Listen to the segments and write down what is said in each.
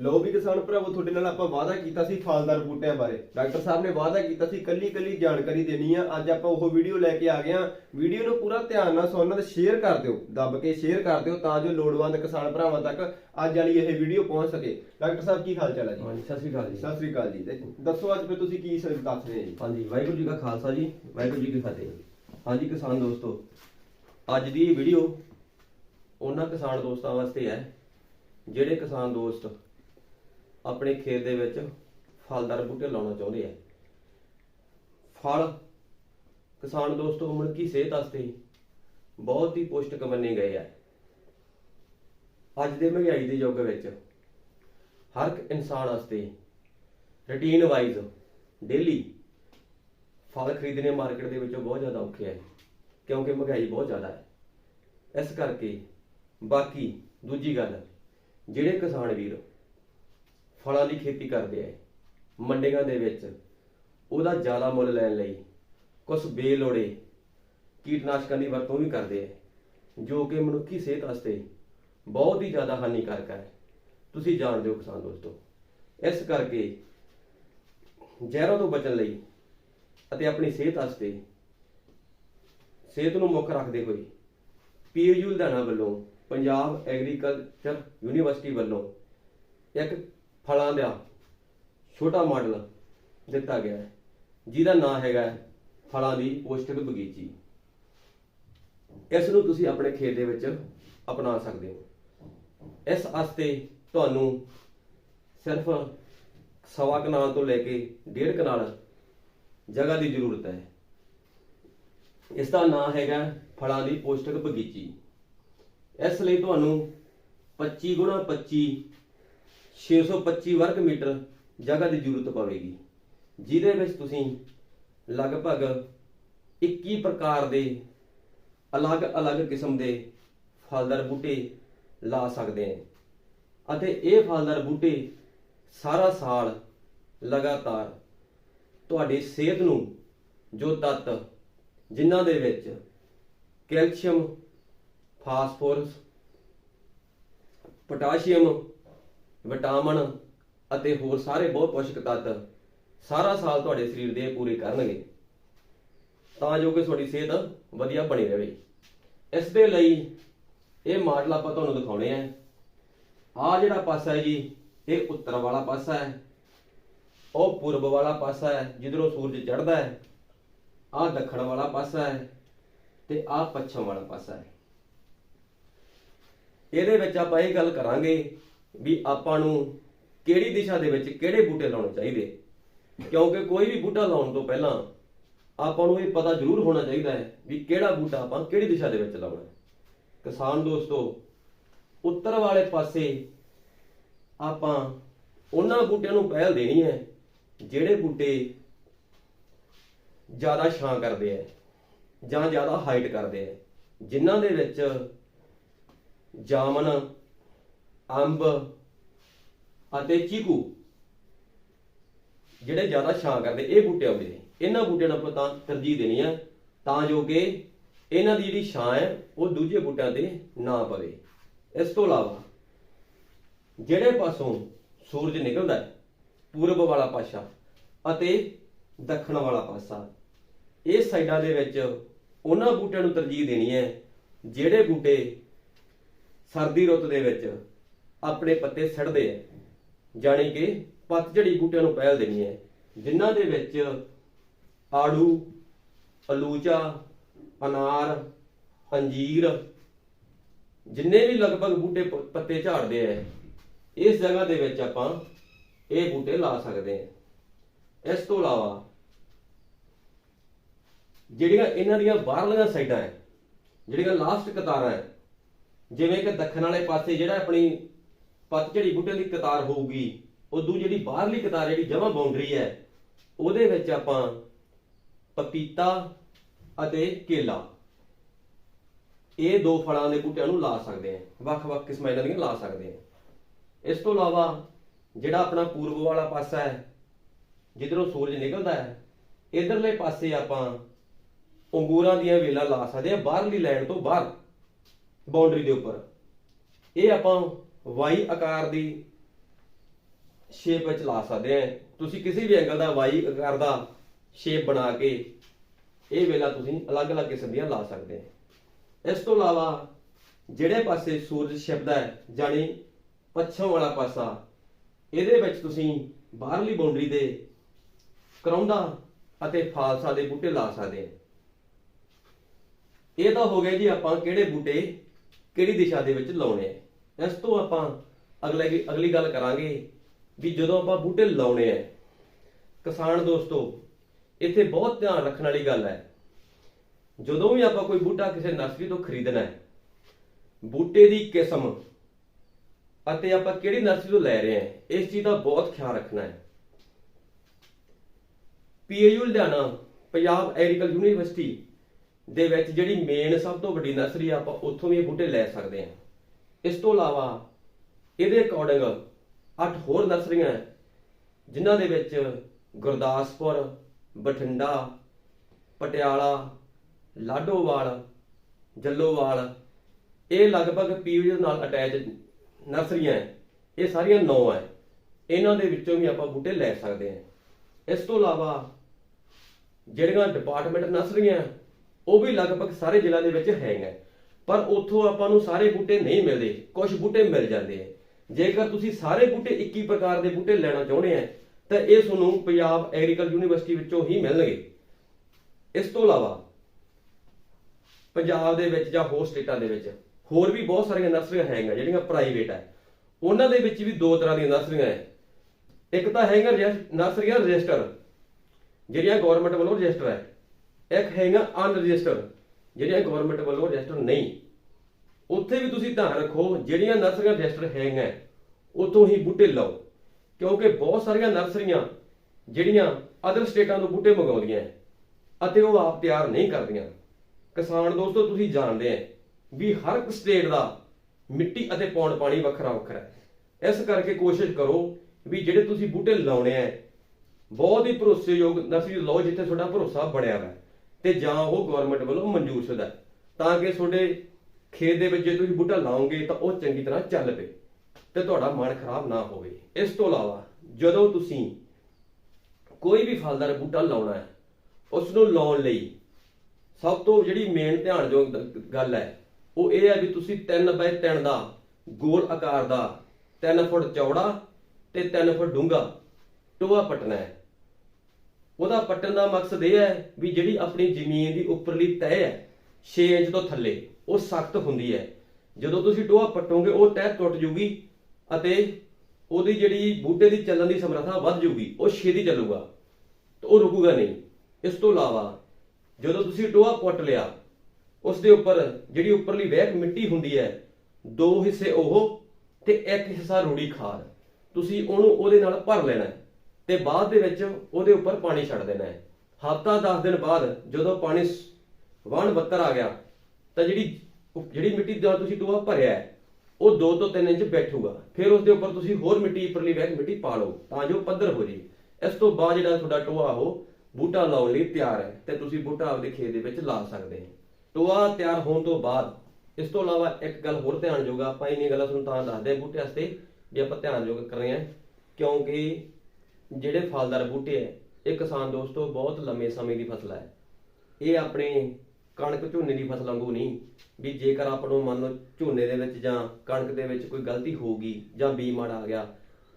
ਲੋ ਵੀ ਕਿਸਾਨ ਭਰਾਵੋ ਤੁਹਾਡੇ ਨਾਲ ਆਪਾਂ ਵਾਅਦਾ ਕੀਤਾ ਸੀ ਫਲਦਾਰ ਬੂਟਿਆਂ ਬਾਰੇ। ਡਾਕਟਰ ਸਾਹਿਬ ਨੇ ਵਾਅਦਾ ਕੀਤਾ ਸੀ ਕੱਲੀ ਕੱਲੀ ਜਾਣਕਾਰੀ ਦੇਣੀ ਆ। ਅੱਜ ਆਪਾਂ ਉਹ ਵੀਡੀਓ ਲੈ ਕੇ ਆ ਗਏ ਆ। ਵੀਡੀਓ ਨੂੰ ਪੂਰਾ ਧਿਆਨ ਨਾਲ ਸੁਣਨਾ ਤੇ ਸ਼ੇਅਰ ਕਰ ਦਿਓ ਦੱਬ ਕੇ ਸ਼ੇਅਰ ਕਰ ਦਿਓ ਤਾਂ ਜੋ ਲੋੜਵੰਦ ਕਿਸਾਨ ਭਰਾਵਾਂ ਤੱਕ ਅੱਜ ਵਾਲੀ ਇਹ ਵੀਡੀਓ ਪਹੁੰਚ ਸਕੇ। ਡਾਕਟਰ ਸਾਹਿਬ ਕੀ ਹਾਲ ਚਾਲ ਹੈ ਜੀ? ਹਾਂਜੀ ਸਤਿ ਸ਼੍ਰੀ ਅਕਾਲ ਜੀ। ਸਤਿ ਸ੍ਰੀ ਅਕਾਲ ਜੀ। ਤੇ ਦੱਸੋ ਅੱਜ ਫਿਰ ਤੁਸੀਂ ਕੀ ਸ- ਦੱਸ ਰਹੇ ਜੀ? ਹਾਂਜੀ ਵਾਹਿਗੁਰੂ ਜੀ ਕਾ ਖਾਲਸਾ ਜੀ ਵਾਹਿਗੁਰੂ ਜੀ ਕੀ ਫਤਿਹ। ਹਾਂਜੀ ਕਿਸਾਨ ਦੋਸਤੋ ਅੱਜ ਦੀ ਇਹ ਵੀਡੀਓ ਉਹਨਾਂ ਕਿਸਾਨ ਦੋਸਤਾਂ ਵਾਸਤੇ ਹੈ ਜਿਹੜੇ ਕਿਸਾਨ ਦੋਸਤ ਆਪਣੇ ਖੇਤ ਦੇ ਵਿੱਚ ਫਲਦਾਰ ਬੂਟੇ ਲਾਉਣਾ ਚਾਹੁੰਦੇ ਆ। ਫਲ, ਕਿਸਾਨ ਦੋਸਤੋ ਮਨੁੱਖੀ ਸਿਹਤ ਵਾਸਤੇ ਬਹੁਤ ਹੀ ਪੋਸ਼ਟਕ ਮੰਨੇ ਗਏ ਆ। ਅੱਜ ਦੇ ਮਹਿੰਗਾਈ ਦੇ ਯੁੱਗ ਵਿੱਚ ਹਰ ਇੱਕ ਇਨਸਾਨ ਵਾਸਤੇ ਰੂਟੀਨ ਵਾਈਜ਼ ਡੇਲੀ ਫਲ ਖਰੀਦਣੇ ਮਾਰਕੀਟ ਦੇ ਵਿੱਚੋਂ ਬਹੁਤ ਜ਼ਿਆਦਾ ਔਖੇ ਹੈ ਕਿਉਂਕਿ ਮਹਿੰਗਾਈ ਬਹੁਤ ਜ਼ਿਆਦਾ ਹੈ। ਇਸ ਕਰਕੇ ਬਾਕੀ ਦੂਜੀ ਗੱਲ, ਜਿਹੜੇ ਕਿਸਾਨ ਵੀਰ ਫਲਾਂ ਦੀ ਖੇਤੀ ਕਰਦੇ ਆ ਮੰਡੀਆਂ ਦੇ ਵਿੱਚ। ਉਹਦਾ ਜ਼ਿਆਦਾ ਮੁੱਲ ਲੈਣ ਲਈ ਕੁਝ ਬੇਲੋੜੇ ਕੀਟਨਾਸ਼ਕਾਂ ਦੀ ਵਰਤੋਂ ਵੀ ਕਰਦੇ ਆ ਜੋ ਕਿ ਮਨੁੱਖੀ ਸਿਹਤ ਵਾਸਤੇ ਬਹੁਤ ਹੀ ਜ਼ਿਆਦਾ ਹਾਨੀਕਾਰਕ ਹੈ ਤੁਸੀਂ ਜਾਣਦੇ ਹੋ ਕਿਸਾਨ ਦੋਸਤੋ, ਇਸ ਕਰਕੇ ਜ਼ਹਿਰਾਂ ਤੋਂ ਬਚਣ ਲਈ ਅਤੇ ਆਪਣੀ ਸਿਹਤ ਵਾਸਤੇ ਸਿਹਤ ਨੂੰ ਮੁੱਖ ਰੱਖਦੇ ਹੋਏ ਪੀਏਯੂ ਲੁਧਿਆਣਾ ਵੱਲੋਂ ਪੰਜਾਬ ਐਗਰੀਕਲਚਰ ਯੂਨੀਵਰਸਿਟੀ ਵੱਲੋਂ ਇੱਕ ਫਲਾਂ ਦਾ ਛੋਟਾ ਮਾਡਲ ਦਿੱਤਾ ਗਿਆ ਹੈ, ਜਿਹਦਾ ਨਾਮ ਹੈਗਾ ਫਲਾਂ ਦੀ ਪੌਸ਼ਟਿਕ ਬਗੀਚੀ। ਇਸ ਨੂੰ ਤੁਸੀਂ ਆਪਣੇ ਖੇਤ ਦੇ ਵਿੱਚ ਅਪਣਾ ਸਕਦੇ ਹੋ। ਇਸ ਵਾਸਤੇ ਤੁਹਾਨੂੰ ਸਿਰਫ ਸਵਾ ਕਨਾਲ ਤੋਂ ਲੈ ਕੇ ਡੇਢ ਕਨਾਲ ਜਗ੍ਹਾ ਦੀ ਜ਼ਰੂਰਤ ਹੈ। ਇਸ ਦਾ ਨਾਮ ਹੈਗਾ ਫਲਾਂ ਦੀ ਪੌਸ਼ਟਿਕ ਬਗੀਚੀ। ਇਸ ਲਈ ਤੁਹਾਨੂੰ 25 ਗੁਣਾ 25 625 ਵਰਗ ਮੀਟਰ ਜਗ੍ਹਾ ਦੀ ਜ਼ਰੂਰਤ ਪਵੇਗੀ, ਜਿਹਦੇ ਵਿੱਚ ਤੁਸੀਂ ਲਗਭਗ 21 ਪ੍ਰਕਾਰ ਦੇ ਅਲੱਗ-ਅਲੱਗ ਕਿਸਮ ਦੇ ਫਲਦਾਰ ਬੂਟੇ ਲਾ ਸਕਦੇ ਹਾਂ। ਅਤੇ ਇਹ ਫਲਦਾਰ ਬੂਟੇ ਸਾਰਾ ਸਾਲ ਲਗਾਤਾਰ ਤੁਹਾਡੀ ਸਿਹਤ ਨੂੰ, ਜੋ ਤੱਤ ਜਿਨ੍ਹਾਂ ਦੇ ਵਿੱਚ ਕੈਲਸ਼ੀਅਮ, ਫਾਸਫੋਰਸ, ਪੋਟਾਸ਼ੀਅਮ ਵਿਟਾਮਿਨ ਅਤੇ ਹੋਰ ਸਾਰੇ ਬਹੁਤ ਪੋਸ਼ਕ ਤੱਤ ਸਾਰਾ ਸਾਲ ਤੁਹਾਡੇ ਸਰੀਰ ਦੇ ਪੂਰੇ ਕਰਨਗੇ। ਤਾਂ ਜੋ ਕਿ ਤੁਹਾਡੀ ਸਿਹਤ ਵਧੀਆ ਬਣੀ ਰਹੇ। ਇਸ ਦੇ ਲਈ ਇਹ ਮਾਡਲ ਆਪਾਂ ਤੁਹਾਨੂੰ ਦਿਖਾਉਣੇ ਆ। ਆ ਜਿਹੜਾ ਪਾਸਾ ਹੈ ਜੀ, ਇਹ ਉੱਤਰ ਵਾਲਾ ਪਾਸਾ ਹੈ। ਉਹ ਪੂਰਬ ਵਾਲਾ ਪਾਸਾ ਹੈ, ਜਿੱਧਰੋਂ ਸੂਰਜ ਚੜ੍ਹਦਾ ਹੈ। ਆ ਦੱਖਣ ਵਾਲਾ ਪਾਸਾ ਹੈ ਤੇ ਆ ਪੱਛਮ ਵਾਲਾ ਪਾਸਾ ਹੈ। ਇਹਦੇ ਵਿੱਚ ਆਪਾਂ ਇਹ ਗੱਲ ਕਰਾਂਗੇ ਵੀ ਆਪਾਂ ਨੂੰ ਕਿਹੜੀ ਦਿਸ਼ਾ ਦੇ ਵਿੱਚ ਕਿਹੜੇ ਬੂਟੇ ਲਾਉਣੇ ਚਾਹੀਦੇ? ਕਿਉਂਕਿ ਕੋਈ ਵੀ ਬੂਟਾ ਲਾਉਣ ਤੋਂ ਪਹਿਲਾਂ ਆਪਾਂ ਨੂੰ ਇਹ ਪਤਾ ਜ਼ਰੂਰ ਹੋਣਾ ਚਾਹੀਦਾ ਹੈ ਵੀ ਕਿਹੜਾ ਬੂਟਾ ਆਪਾਂ ਕਿਹੜੀ ਦਿਸ਼ਾ ਦੇ ਵਿੱਚ ਲਾਉਣਾ ਹੈ। ਕਿਸਾਨ ਦੋਸਤੋ, ਉੱਤਰ ਵਾਲੇ ਪਾਸੇ ਆਪਾਂ ਉਹਨਾਂ ਬੂਟਿਆਂ ਨੂੰ ਪਹਿਲ ਦੇਣੀ ਹੈ ਜਿਹੜੇ ਬੂਟੇ ਜ਼ਿਆਦਾ ਛਾਂ ਕਰਦੇ ਆ ਜਾਂ ਜ਼ਿਆਦਾ ਹਾਈਟ ਕਰਦੇ ਆ ਜਿਨ੍ਹਾਂ ਦੇ ਵਿੱਚ ਜਾਮਨ ਅੰਬ ਅਤੇ ਚੀਕੂ। ਜਿਹੜੇ ਜ਼ਿਆਦਾ ਛਾਂ ਕਰਦੇ, ਇਹ ਬੂਟੇ ਆਉਂਦੇ ਨੇ। ਇਹਨਾਂ ਬੂਟਿਆਂ ਨੂੰ ਆਪਾਂ ਤਾਂ ਤਰਜੀਹ ਦੇਣੀ ਆ, ਤਾਂ ਜੋ ਕਿ ਇਹਨਾਂ ਦੀ ਜਿਹੜੀ ਛਾਂ ਹੈ, ਉਹ ਦੂਜੇ ਬੂਟਿਆਂ ਤੇ ਨਾ ਪਵੇ। ਇਸ ਤੋਂ ਇਲਾਵਾ, ਜਿਹੜੇ ਪਾਸੋਂ ਸੂਰਜ ਨਿਕਲਦਾ ਹੈ, ਪੂਰਬ ਵਾਲਾ ਪਾਸਾ ਅਤੇ ਦੱਖਣ ਵਾਲਾ ਪਾਸਾ, ਇਹ ਸਾਈਡਾਂ ਦੇ ਵਿੱਚ ਉਹਨਾਂ ਬੂਟਿਆਂ ਨੂੰ ਤਰਜੀਹ ਦੇਣੀ ਹੈ, ਜਿਹੜੇ ਬੂਟੇ ਸਰਦੀ ਰੁੱਤ ਦੇ ਵਿੱਚ ਆਪਣੇ ਪੱਤੇ ਸੜਦੇ ਆ। ਜਾਣੀ ਕਿ ਪਤਝੜੀ ਬੂਟਿਆਂ ਨੂੰ ਪਹਿਲ ਦੇਣੀ ਹੈ। ਜਿਨ੍ਹਾਂ ਦੇ ਵਿੱਚ ਆੜੂ, ਅਲੂਚਾ, ਅਨਾਰ, ਅੰਜੀਰ ਜਿੰਨੇ ਵੀ ਲਗਭਗ ਬੂਟੇ ਪੱਤੇ ਝਾੜਦੇ ਆ, ਇਸ ਜਗ੍ਹਾ ਦੇ ਵਿੱਚ ਆਪਾਂ ਇਹ ਬੂਟੇ ਲਾ ਸਕਦੇ ਹਾਂ ਇਸ ਤੋਂ ਇਲਾਵਾ ਜਿਹੜੀਆਂ ਇਹਨਾਂ ਦੀਆਂ ਬਾਹਰਲੀਆਂ ਸਾਈਡਾਂ ਹੈ, ਜਿਹੜੀਆਂ ਲਾਸਟ ਕਤਾਰਾਂ ਹੈ, ਜਿਵੇਂ ਕਿ ਦੱਖਣ ਵਾਲੇ ਪਾਸੇ ਜਿਹੜਾ ਆਪਣੀ ਪਤਝੜੀ ਬੂਟਿਆਂ ਦੀ ਕਤਾਰ ਹੋਊਗੀ ਉਦੋਂ ਜਿਹੜੀ ਬਾਹਰਲੀ ਕਤਾਰ, ਜਿਹੜੀ ਜਮਾ ਬਾਉਂਡਰੀ ਹੈ, ਉਹਦੇ ਵਿੱਚ ਆਪਾਂ ਪਪੀਤਾ ਅਤੇ ਕੇਲਾ। ਇਹ ਦੋ ਫਲਾਂ ਦੇ ਬੂਟਿਆਂ ਨੂੰ ਲਾ ਸਕਦੇ ਹਾਂ, ਵੱਖ-ਵੱਖ ਕਿਸਮਾਂ ਇਹਨਾਂ ਦੀਆਂ ਲਾ ਸਕਦੇ ਹਾਂ। ਇਸ ਤੋਂ ਇਲਾਵਾ ਜਿਹੜਾ ਆਪਣਾ ਪੂਰਬ ਵਾਲਾ ਪਾਸਾ ਹੈ, ਜਿੱਧਰੋਂ ਸੂਰਜ ਨਿਕਲਦਾ ਹੈ, ਇਧਰਲੇ ਪਾਸੇ ਆਪਾਂ ਅੰਗੂਰਾਂ ਦੀਆਂ ਵੇਲਾਂ ਲਾ ਸਕਦੇ ਹਾਂ, ਬਾਹਰਲੀ ਲੈਣ ਤੋਂ ਬਾਹਰ ਬਾਉਂਡਰੀ ਦੇ ਉੱਪਰ। ਇਹ ਆਪਾਂ ਵਾਈ ਆਕਾਰ ਦੀ ਸ਼ੇਪ ਵਿੱਚ ਲਾ ਸਕਦੇ ਆ। ਤੁਸੀਂ ਕਿਸੇ ਵੀ ਐਂਗਲ ਦਾ ਵਾਈ ਆਕਾਰ ਦਾ ਸ਼ੇਪ ਬਣਾ ਕੇ ਇਹ ਵੇਲਾ ਤੁਸੀਂ ਅਲੱਗ-ਅਲੱਗ ਕਿਸਮ ਦੀਆਂ ਲਾ ਸਕਦੇ ਆ। ਇਸ ਤੋਂ ਇਲਾਵਾ ਜਿਹੜੇ ਪਾਸੇ ਸੂਰਜ ਛਿਪਦਾ ਹੈ ਜਾਨੀ ਪੱਛਮ ਵਾਲਾ ਪਾਸਾ, ਇਹਦੇ ਵਿੱਚ ਤੁਸੀਂ ਬਾਹਰਲੀ ਬਾਉਂਡਰੀ ਦੇ ਕਰੌਂਦਾ ਅਤੇ ਫਾਲਸਾ ਦੇ ਬੂਟੇ ਲਾ ਸਕਦੇ ਆ। ਇਹ ਤਾਂ ਹੋ ਗਿਆ ਜੀ ਆਪਾਂ ਕਿਹੜੇ ਬੂਟੇ ਕਿਹੜੀ ਦਿਸ਼ਾ ਦੇ ਵਿੱਚ ਲਾਉਣੇ ਆ। ਇਸ ਤੋਂ ਆਪਾਂ ਅਗਲੇ ਅਗਲੀ ਗੱਲ ਕਰਾਂਗੇ ਵੀ ਜਦੋਂ ਆਪਾਂ ਬੂਟੇ ਲਾਉਣੇ ਆ ਕਿਸਾਨ ਦੋਸਤੋ, ਇੱਥੇ ਬਹੁਤ ਧਿਆਨ ਰੱਖਣ ਵਾਲੀ ਗੱਲ ਹੈ ਜਦੋਂ ਵੀ ਆਪਾਂ ਕੋਈ ਬੂਟਾ ਕਿਸੇ ਨਰਸਰੀ ਤੋਂ ਖਰੀਦਣਾ ਹੈ ਬੂਟੇ ਦੀ ਕਿਸਮ ਅਤੇ ਆਪਾਂ ਕਿਹੜੀ ਨਰਸਰੀ ਤੋਂ ਲੈ ਰਹੇ ਹਾਂ ਇਸ ਚੀਜ਼ ਦਾ ਬਹੁਤ ਖਿਆਲ ਰੱਖਣਾ ਹੈ PAU Ludhiana, Punjab agriculture university ਦੇ ਵਿੱਚ ਜਿਹੜੀ ਮੇਨ ਸਭ ਤੋਂ ਵੱਡੀ ਨਰਸਰੀ ਆ, ਆਪਾਂ ਉੱਥੋਂ ਵੀ ਇਹ ਬੂਟੇ ਲੈ ਸਕਦੇ ਹਾਂ ਇਸ ਤੋਂ ਇਲਾਵਾ ਇਹਦੇ ਅਕੋਰਡਿੰਗ ਅੱਠ ਹੋਰ ਨਰਸਰੀਆਂ ਜਿਨ੍ਹਾਂ ਦੇ ਵਿੱਚ ਗੁਰਦਾਸਪੁਰ, ਬਠਿੰਡਾ, ਪਟਿਆਲਾ, ਲਾਡੋਵਾਲ, ਜੱਲੋਵਾਲ, ਇਹ ਲਗਭਗ ਪੀਯੂ ਨਾਲ ਅਟੈਚ ਨਰਸਰੀਆਂ ਹੈ। ਇਹ ਸਾਰੀਆਂ ਨੌ ਹੈ। ਇਹਨਾਂ ਦੇ ਵਿੱਚੋਂ ਵੀ ਆਪਾਂ ਬੂਟੇ ਲੈ ਸਕਦੇ ਹਾਂ। ਇਸ ਤੋਂ ਇਲਾਵਾ ਜਿਹੜੀਆਂ ਡਿਪਾਰਟਮੈਂਟ ਨਰਸਰੀਆਂ ਉਹ ਵੀ ਲਗਭਗ ਸਾਰੇ ਜ਼ਿਲ੍ਹਿਆਂ ਦੇ ਵਿੱਚ ਹੈਗੀਆਂ ਪਰ ਉੱਥੋਂ ਆਪਾਂ ਨੂੰ ਸਾਰੇ ਬੂਟੇ ਨਹੀਂ ਮਿਲਦੇ ਕੁਝ ਬੂਟੇ ਮਿਲ ਜਾਂਦੇ ਆ। ਜੇਕਰ ਤੁਸੀਂ ਸਾਰੇ ਬੂਟੇ 21 ਪ੍ਰਕਾਰ ਦੇ ਬੂਟੇ ਲੈਣਾ ਚਾਹੁੰਦੇ ਆ, ਤਾਂ ਇਹ ਤੁਹਾਨੂੰ ਪੰਜਾਬ ਐਗਰੀਕਲਚਰ ਯੂਨੀਵਰਸਿਟੀ ਵਿੱਚੋਂ ਹੀ ਮਿਲਣਗੇ। ਇਸ ਤੋਂ ਇਲਾਵਾ, ਪੰਜਾਬ ਦੇ ਵਿੱਚ ਜਾਂ ਹੋਰ ਸਟੇਟਾਂ ਦੇ ਵਿੱਚ ਹੋਰ ਵੀ ਬਹੁਤ ਸਾਰੀਆਂ ਨਰਸਰੀਆਂ ਹੈਗੀਆਂ, ਜਿਹੜੀਆਂ ਪ੍ਰਾਈਵੇਟ ਹੈ ਉਹਨਾਂ ਦੇ ਵਿੱਚ ਵੀ ਦੋ ਤਰ੍ਹਾਂ ਦੀਆਂ ਨਰਸਰੀਆਂ ਹੈ ਇੱਕ ਤਾਂ ਹੈਗਾ ਰਜਿਸ- ਨਰਸਰੀਆਂ ਰਜਿਸਟਰ ਜਿਹੜੀਆਂ ਗਵਰਨਮੈਂਟ ਵੱਲੋਂ ਰਜਿਸਟਰ ਹੈ ਇੱਕ ਹੈਗਾ ਅਨਰਜਿਸਟਰ ਜਿਹੜੀਆਂ ਗਵਰਨਮੈਂਟ ਵੱਲੋਂ ਰਜਿਸਟਰ ਨਹੀਂ, ਉੱਥੇ ਵੀ ਤੁਸੀਂ ਧਿਆਨ ਰੱਖੋ, ਜਿਹੜੀਆਂ ਨਰਸਰੀਆਂ ਰਜਿਸਟਰ ਹੈਗੀਆਂ ਉਤੋਂ ਹੀ ਬੂਟੇ ਲਾਓ। ਕਿਉਂਕਿ ਬਹੁਤ ਸਾਰੀਆਂ ਨਰਸਰੀਆਂ ਜਿਹੜੀਆਂ ਅਦਰ ਸਟੇਟਾਂ ਤੋਂ ਬੂਟੇ ਮੰਗਾਉਂਦੀਆਂ ਹੈ ਅਤੇ ਉਹ ਆਪ ਤਿਆਰ ਨਹੀਂ ਕਰਦੀਆਂ। ਕਿਸਾਨ ਦੋਸਤੋ, ਤੁਸੀਂ ਜਾਣਦੇ ਆ ਵੀ ਹਰ ਇੱਕ ਸਟੇਟ ਦਾ ਮਿੱਟੀ ਅਤੇ ਪੌਣ ਪਾਣੀ ਵੱਖਰਾ ਵੱਖਰਾ ਹੈ। ਇਸ ਕਰਕੇ ਕੋਸ਼ਿਸ਼ ਕਰੋ ਵੀ ਜਿਹੜੇ ਤੁਸੀਂ ਬੂਟੇ ਲਾਉਣੇ ਆ ਬਹੁਤ ਹੀ ਭਰੋਸੇਯੋਗ ਨਰਸਰੀ ਲਓ ਜਿੱਥੇ ਤੁਹਾਡਾ ਭਰੋਸਾ ਬਣਿਆ ਹੋਇਆ ਹੈ। ਤੇ ਜਾਂ ਉਹ ਗਵਰਨਮੈਂਟ ਵੱਲੋਂ ਮਨਜ਼ੂਰਸ਼ੁਦਾ ਹੈ, ਤਾਂ ਕਿ ਤੁਹਾਡੇ ਖੇਤ ਦੇ ਵਿੱਚ ਜੇ ਤੁਸੀਂ ਬੂਟਾ ਲਾਓਗੇ ਤਾਂ ਉਹ ਚੰਗੀ ਤਰ੍ਹਾਂ ਚੱਲ ਪਏ ਤੇ ਤੁਹਾਡਾ ਮਨ ਖਰਾਬ ਨਾ ਹੋਵੇ। ਇਸ ਤੋਂ ਇਲਾਵਾ ਜਦੋਂ ਤੁਸੀਂ ਕੋਈ ਵੀ ਫਲਦਾਰ ਬੂਟਾ ਲਾਉਣਾ ਹੈ ਉਸ ਨੂੰ ਲਾਉਣ ਲਈ ਸਭ ਤੋਂ ਜਿਹੜੀ ਮੇਨ ਧਿਆਨ ਯੋਗ ਗੱਲ ਹੈ ਉਹ ਇਹ ਹੈ ਵੀ ਤੁਸੀਂ 3 ਬਾਈ 3 ਦਾ ਗੋਲ ਆਕਾਰ ਦਾ 3 ਫੁੱਟ ਚੌੜਾ ਤੇ 3 ਫੁੱਟ ਡੂੰਘਾ ਟੋਆ ਪਟਣਾ ਹੈ। ਉਹਦਾ ਪੱਟਣ ਦਾ ਮਕਸਦ ਇਹ ਹੈ ਵੀ ਜਿਹੜੀ ਆਪਣੀ ਜ਼ਮੀਨ ਦੀ ਉੱਪਰਲੀ ਤਹਿ ਹੈ 6 ਇੰਚ ਤੋਂ ਥੱਲੇ, ਉਹ ਸਖਤ ਹੁੰਦੀ ਹੈ। ਜਦੋਂ ਤੁਸੀਂ ਟੋਆ ਪੱਟੋਗੇ, ਉਹ ਤਹਿ ਟੁੱਟ ਜੂਗੀ ਅਤੇ ਉਹਦੀ ਜਿਹੜੀ ਬੂਟੇ ਦੀ ਚੱਲਣ ਦੀ ਸਮਰੱਥਾ ਵੱਧ ਜੂਗੀ, ਉਹ ਛੇਤੀ ਚੱਲੂਗਾ, ਤੇ ਉਹ ਰੁਕੂਗਾ ਨਹੀਂ। ਇਸ ਤੋਂ ਇਲਾਵਾ ਜਦੋਂ ਤੁਸੀਂ ਟੋਆ ਪੁੱਟ ਲਿਆ, ਉਸ ਦੇ ਉੱਪਰ ਜਿਹੜੀ ਉੱਪਰਲੀ ਵਹਿਕ ਮਿੱਟੀ ਹੁੰਦੀ ਹੈ, ਦੋ ਹਿੱਸੇ ਉਹ ਤੇ ਇੱਕ ਹਿੱਸਾ ਰੂੜੀ ਖਾਦ, ਤੁਸੀਂ ਉਹਨੂੰ ਉਹਦੇ ਨਾਲ ਭਰ ਲੈਣਾ ਹੈ। ਤੇ ਬਾਅਦ ਦੇ ਵਿੱਚ ਉਹਦੇ ਉੱਪਰ ਪਾਣੀ ਛੱਡ ਦੇਣਾ ਹੈ। ਹਫ਼ਤਾ 10 ਦਿਨ ਬਾਅਦ ਜਦੋਂ ਪਾਣੀ ਸ- ਵਾਣ ਬੱਤਰ ਆ ਗਿਆ ਤਾਂ ਜਿਹੜੀ ਜਿਹੜੀ ਮਿੱਟੀ ਦਾ ਤੁਸੀਂ ਟੋਆ ਭਰਿਆ ਹੈ ਉਹ 2 ਤੋਂ 3 ਇੰਚ ਬੈਠੂਗਾ। ਫਿਰ ਉਸ ਦੇ ਉੱਪਰ ਤੁਸੀਂ ਹੋਰ ਮਿੱਟੀ ਉੱਪਰਲੀ ਵਹਿਕ ਮਿੱਟੀ ਪਾ ਲਓ ਤਾਂ ਜੋ ਪੱਧਰ ਹੋ ਜੇ ਇਸ ਤੋਂ ਬਾਅਦ ਜਿਹੜਾ ਤੁਹਾਡਾ ਟੋਆ ਉਹ ਬੂਟਾ ਲਾਉਣ ਲਈ ਤਿਆਰ ਹੈ ਤੇ ਤੁਸੀਂ ਬੂਟਾ ਆਪਦੇ ਖੇਤ ਦੇ ਵਿੱਚ ਲਾ ਸਕਦੇ ਹੋ। ਟੋਆ ਤਿਆਰ ਹੋਣ ਤੋਂ ਬਾਅਦ ਇਸ ਤੋਂ ਇਲਾਵਾ ਇੱਕ ਗੱਲ ਹੋਰ ਧਿਆਨ ਯੋਗ ਆ, ਆਪਾਂ ਇੰਨੀਆਂ ਗੱਲਾਂ ਤੁਹਾਨੂੰ ਤਾਂ ਦੱਸਦੇ ਬੂਟੇ ਵਾਸਤੇ ਵੀ ਆਪਾਂ ਧਿਆਨ ਯੋਗ ਕਰ ਰਹੇ ਹਾਂ ਕਿਉਂਕਿ ਜਿਹੜੇ ਫਲਦਾਰ ਬੂਟੇ ਹੈ ਇਹ ਕਿਸਾਨ ਦੋਸਤੋ ਬਹੁਤ ਲੰਮੇ ਸਮੇਂ ਦੀ ਫਸਲ ਹੈ ਇਹ ਆਪਣੇ ਕਣਕ ਝੋਨੇ ਦੀ ਫਸਲ ਵਾਂਗੂ ਨਹੀਂ, ਵੀ ਜੇਕਰ ਆਪਾਂ ਨੂੰ ਮੰਨ ਲਓ ਝੋਨੇ ਦੇ ਵਿੱਚ ਜਾਂ ਕਣਕ ਦੇ ਵਿੱਚ ਕੋਈ ਗਲਤੀ ਹੋ ਗਈ ਜਾਂ ਬੀ ਮਾੜਾ ਆ ਗਿਆ,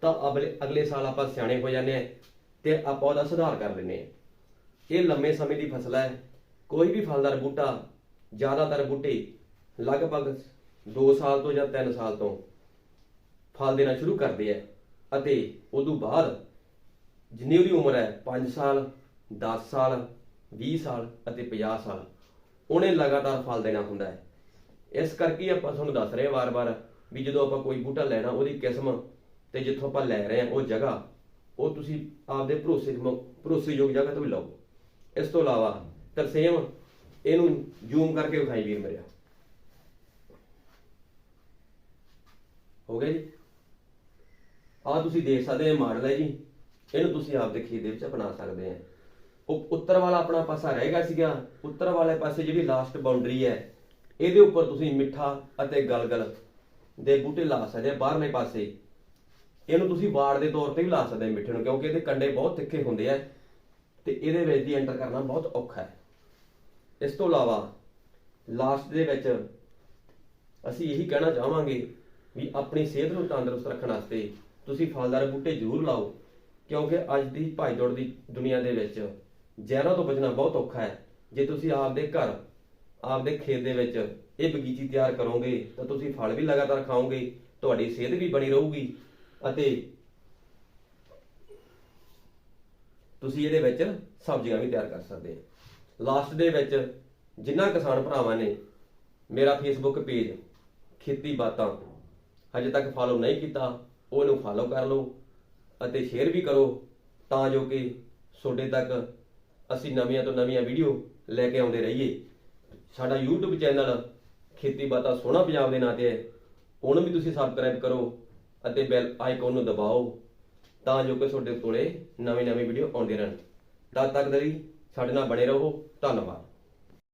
ਤਾਂ ਅਗਲੇ ਅਗਲੇ ਸਾਲ ਆਪਾਂ ਸਿਆਣੇ ਹੋ ਜਾਂਦੇ ਆ ਤੇ ਆਪਾਂ ਉਹਦਾ ਸੁਧਾਰ ਕਰ ਲੈਂਦੇ ਆ। ਇਹ ਲੰਮੇ ਸਮੇਂ ਦੀ ਫਸਲ ਹੈ ਕੋਈ ਵੀ ਫਲਦਾਰ ਬੂਟਾ, ਜ਼ਿਆਦਾਤਰ ਬੂਟੇ ਲਗਭਗ 2 ਸਾਲ ਤੋਂ ਜਾਂ 3 ਸਾਲ ਤੋਂ ਫਲ ਦੇਣਾ ਸ਼ੁਰੂ ਕਰਦੇ ਆ ਅਤੇ ਉਦੋਂ ਬਾਅਦ ਜਿੰਨੀ ਉਹਦੀ ਉਮਰ ਹੈ 5 ਸਾਲ 10 ਸਾਲ 20 ਸਾਲ ਅਤੇ 50 ਸਾਲ, ਉਹਨੇ ਲਗਾਤਾਰ ਫਲ ਦੇਣਾ ਹੁੰਦਾ ਹੈ। ਇਸ ਕਰਕੇ ਹੀ ਆਪਾਂ ਤੁਹਾਨੂੰ ਦੱਸ ਰਹੇ ਹਾਂ ਵਾਰ-ਵਾਰ ਵੀ ਜਦੋਂ ਆਪਾਂ ਕੋਈ ਬੂਟਾ ਲੈਣਾ, ਉਹਦੀ ਕਿਸਮ ਤੇ ਜਿੱਥੋਂ ਆਪਾਂ ਲੈ ਰਹੇ ਹਾਂ, ਉਹ ਜਗ੍ਹਾ, ਉਹ ਤੁਸੀਂ ਆਪਦੇ ਭਰੋਸੇ ਭਰੋਸੇਯੋਗ ਜਗ੍ਹਾ ਤੋਂ ਵੀ ਲਓ। ਇਸ ਤੋਂ ਇਲਾਵਾ ਤਰਸੇਮ, ਇਹਨੂੰ ਜ਼ੂਮ ਕਰਕੇ ਵਿਖਾਈ ਵੀਰ ਮੇਰਿਆ ਹੋ ਗਿਆ ਜੀ? ਆ ਤੁਸੀਂ ਦੇਖ ਸਕਦੇ ਹੋ ਮਾਡਲ ਹੈ ਜੀ। ਇਹਨੂੰ ਤੁਸੀਂ ਆਪਦੇ ਖੇਤ ਦੇ ਵਿੱਚ ਅਪਣਾ ਸਕਦੇ ਆ। ਉਹ ਉੱਤਰ ਵਾਲਾ ਆਪਣਾ ਪਾਸਾ ਰਹੇਗਾ ਸੀਗਾ। ਉੱਤਰ ਵਾਲੇ ਪਾਸੇ ਜਿਹੜੀ ਲਾਸਟ ਬਾਉਂਡਰੀ ਹੈ, ਇਹਦੇ ਉੱਪਰ ਤੁਸੀਂ ਮਿੱਠਾ ਅਤੇ ਗਲਗਲ ਦੇ ਬੂਟੇ ਲਾ ਸਕਦੇ ਆ, ਬਾਹਰਲੇ ਪਾਸੇ। ਇਹਨੂੰ ਤੁਸੀਂ ਵਾੜ ਦੇ ਤੌਰ ਤੇ ਵੀ ਲਾ ਸਕਦੇ ਹੋ ਮਿੱਠੇ ਨੂੰ, ਕਿਉਂਕਿ ਇਹਦੇ ਕੰਡੇ ਬਹੁਤ ਤਿੱਖੇ ਹੁੰਦੇ ਆ ਤੇ ਇਹਦੇ ਵਿੱਚ ਦੀ ਐਂਟਰ ਕਰਨਾ ਬਹੁਤ ਔਖਾ ਹੈ। ਇਸ ਤੋਂ ਇਲਾਵਾ ਲਾਸਟ ਦੇ ਵਿੱਚ ਅਸੀਂ ਇਹੀ ਕਹਿਣਾ ਚਾਹਾਂਗੇ ਵੀ ਆਪਣੀ ਸਿਹਤ ਨੂੰ ਤੰਦਰੁਸਤ ਰੱਖਣ ਵਾਸਤੇ ਤੁਸੀਂ ਫਲਦਾਰ ਬੂਟੇ ਜ਼ਰੂਰ ਲਾਓ। ਕਿਉਂਕਿ ਅੱਜ ਦੀ ਭਾਈਦੌੜ ਦੀ ਦੁਨੀਆ ਦੇ ਵਿੱਚ ਜ਼ਹਿਰਾਂ ਤੋਂ ਬਚਣਾ ਬਹੁਤ ਔਖਾ ਹੈ। ਜੇ ਤੁਸੀਂ ਆਪਦੇ ਘਰ, ਆਪਦੇ ਖੇਤ ਦੇ ਵਿੱਚ ਇਹ ਬਗੀਚੀ ਤਿਆਰ ਕਰੋਗੇ, ਤਾਂ ਤੁਸੀਂ ਫਲ ਵੀ ਲਗਾਤਾਰ ਖਾਓਗੇ, ਤੁਹਾਡੀ ਸਿਹਤ ਵੀ ਬਣੀ ਰਹੂਗੀ ਅਤੇ ਤੁਸੀਂ ਇਹਦੇ ਵਿੱਚ ਸਬਜ਼ੀਆਂ ਵੀ ਤਿਆਰ ਕਰ ਸਕਦੇ ਹੋ। ਲਾਸਟ ਦੇ ਵਿੱਚ ਜਿਨ੍ਹਾਂ ਕਿਸਾਨ ਭਰਾਵਾਂ ਨੇ, ਮੇਰਾ ਫੇਸਬੁੱਕ ਪੇਜ ਖੇਤੀ ਬਾਤਾਂ ਹਜੇ ਤੱਕ ਫਾਲੋ ਨਹੀਂ ਕੀਤਾ, ਉਹਨੂੰ ਫਾਲੋ ਕਰ ਲਓ। ਅਤੇ ਸ਼ੇਅਰ ਵੀ ਕਰੋ ਤਾਂ ਜੋ ਕਿ ਤੁਹਾਡੇ ਤੱਕ ਅਸੀਂ ਨਵੀਆਂ ਤੋਂ ਨਵੀਆਂ ਵੀਡੀਓ ਲੈ ਕੇ ਆਉਂਦੇ ਰਹੀਏ। ਸਾਡਾ YouTube ਚੈਨਲ ਖੇਤੀ ਬਾਤਾਂ ਸੋਹਣਾ ਪੰਜਾਬ ਦੇ ਨਾਂ ਤੇ ਹੈ। ਉਹਨੂੰ ਵੀ ਤੁਸੀਂ ਸਬਸਕ੍ਰਾਈਬ ਕਰੋ ਅਤੇ ਬੈਲ ਆਈਕਨ ਨੂੰ ਦਬਾਓ ਤਾਂ ਜੋ ਕਿ ਤੁਹਾਡੇ ਕੋਲੇ ਨਵੇਂ ਨਵੇਂ ਵੀਡੀਓ ਆਉਂਦੇ ਰਹਿਣ। ਤਦ ਤੱਕ ਦੇ ਲਈ ਸਾਡੇ ਨਾਲ ਬਣੇ ਰਹੋ। ਧੰਨਵਾਦ।